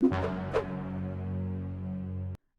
you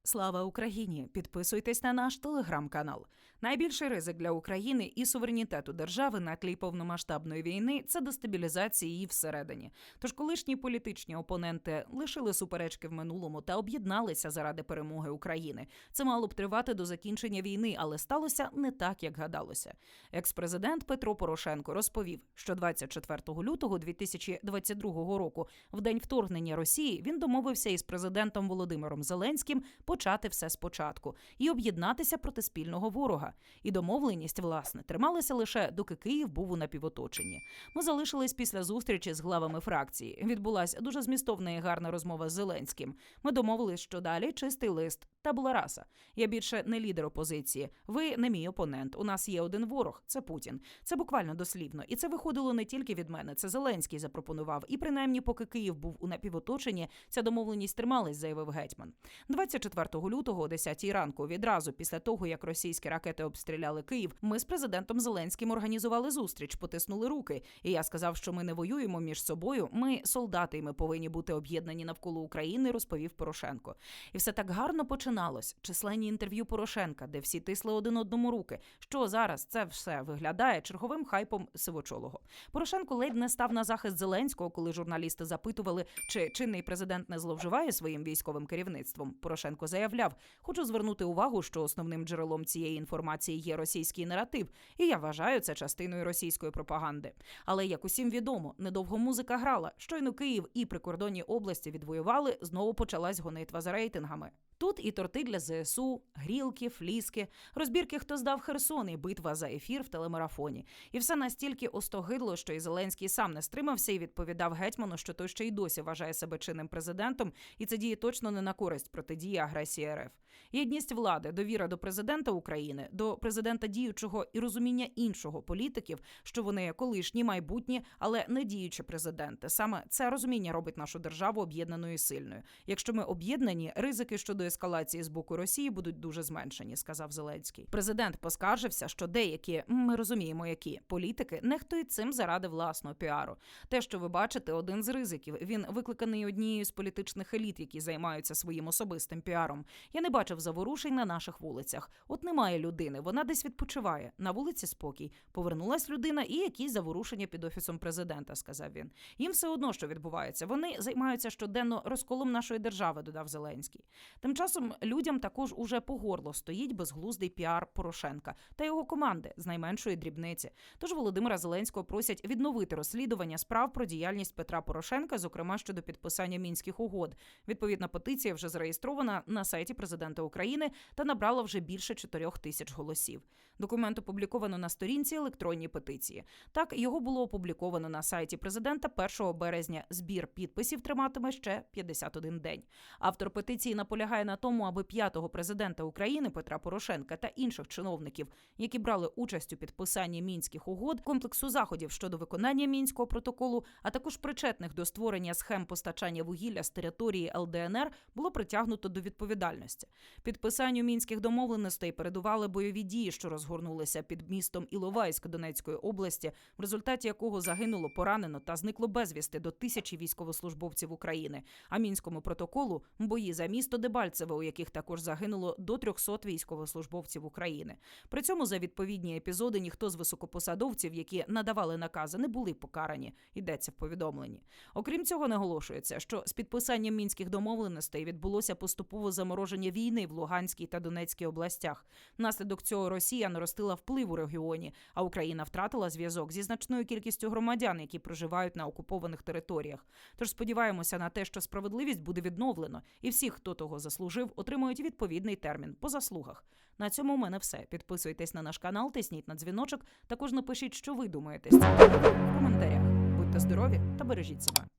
Слава Україні! Підписуйтесь на наш телеграм-канал. Найбільший ризик для України і суверенітету держави на тлі повномасштабної війни це дестабілізація її всередині. Тож колишні політичні опоненти лишили суперечки в минулому та об'єдналися заради перемоги України. Це мало б тривати до закінчення війни, але сталося не так, як гадалося. Екс-президент Петро Порошенко розповів, що 24 лютого 2022 року, в день вторгнення Росії, він домовився із президентом Володимиром Зеленським почати все спочатку і об'єднатися проти спільного ворога. І домовленість, власне, трималася лише доки Київ був у напівоточенні. Ми залишились після зустрічі з главами фракції. Відбулася дуже змістовна і гарна розмова з Зеленським. Ми домовились, що далі чистий лист. Та була раса. Я більше не лідер опозиції. Ви не мій опонент. У нас є один ворог. Це Путін. Це буквально дослівно. І це виходило не тільки від мене. Це Зеленський запропонував. І принаймні, поки Київ був у напівоточенні, ця домовленість трималась, заявив гетьман. 24 лютого о 10 ранку, відразу після того, як російські ракети обстріляли Київ, ми з президентом Зеленським організували зустріч, потиснули руки. І я сказав, що ми не воюємо між собою. Ми солдати, і ми повинні бути об'єднані навколо України, розповів Порошенко. І все так гарно починалось. Численні інтерв'ю Порошенка, де всі тисли один одному руки. Що зараз це все виглядає черговим хайпом сивочолого. Порошенко ледь не став на захист Зеленського, коли журналісти запитували, чи чинний президент не зловживає своїм військовим керівництвом. Порошенко заявляв: хочу звернути увагу, що основним джерелом цієї інформації є російський наратив, і я вважаю це частиною російської пропаганди. Але як усім відомо, недовго музика грала. Щойно Київ і прикордонні області відвоювали, знову почалась гонитва за рейтингами. Тут і торти для ЗСУ, грілки, фліски, розбірки, хто здав Херсон, і битва за ефір в телемарафоні. І все настільки остогидло, що і Зеленський сам не стримався і відповідав гетьману, що той ще й досі вважає себе чинним президентом, і це діє точно не на користь протидії агресії РФ. Єдність влади, довіра до президента України, до президента діючого і розуміння іншого політиків, що вони колишні, майбутні, але не діючі президенти. Саме це розуміння робить нашу державу об'єднаною і сильною. Якщо ми об'єднані, ризики щодо ескалації з боку Росії будуть дуже зменшені, сказав Зеленський. Президент поскаржився, що деякі ми розуміємо, які політики нехтують цим заради власного піару. Те, що ви бачите, один з ризиків. Він викликаний однією з політичних еліт, які займаються своїм особистим піаром. Я не бачив заворушень на наших вулицях. От немає людини, вона десь відпочиває. На вулиці спокій. Повернулась людина і якісь заворушення під офісом президента, сказав він. Їм все одно, що відбувається. Вони займаються щоденно розколом нашої держави, додав Зеленський. Тим часом людям також уже по горло стоїть безглуздий піар Порошенка та його команди з найменшої дрібниці. Тож Володимира Зеленського просять відновити розслідування справ про діяльність Петра Порошенка, зокрема щодо підписання мінських угод. Відповідна петиція вже зареєстрована на сайті президента України та набрала вже більше 4 тисяч голосів. Документ опубліковано на сторінці електронні петиції. Так його було опубліковано на сайті президента 1 березня. Збір підписів триматиме ще 51 день. Автор петиції наполягає на тому, аби п'ятого президента України Петра Порошенка та інших чиновників, які брали участь у підписанні мінських угод, комплексу заходів щодо виконання мінського протоколу, а також причетних до створення схем постачання вугілля з території ЛДНР, було притягнуто до відповідальності. Підписанню мінських домовленостей передували бойові дії, що розгорнулися під містом Іловайськ Донецької області, в результаті якого загинуло, поранено та зникло безвісти до тисячі військовослужбовців України. А мінському протоколу бої за місто Дебальцеве, у яких також загинуло до 300 військовослужбовців України. При цьому за відповідні епізоди ніхто з високопосадовців, які надавали накази, не були покарані. Йдеться в повідомленні. Окрім цього, наголошується, що з підписанням мінських домовленостей відбулося поступове замороження війни в Луганській та Донецькій областях. Внаслідок цього Росія наростила вплив у регіоні, а Україна втратила зв'язок зі значною кількістю громадян, які проживають на окупованих територіях. Тож сподіваємося на те, що справедливість буде відновлено, і всі, хто того заслужив, отримують відповідний термін по заслугах. На цьому у мене все. Підписуйтесь на наш канал, тисніть на дзвіночок. Також напишіть, що ви думаєте з цього в коментарях. Будьте здорові та бережіть себе.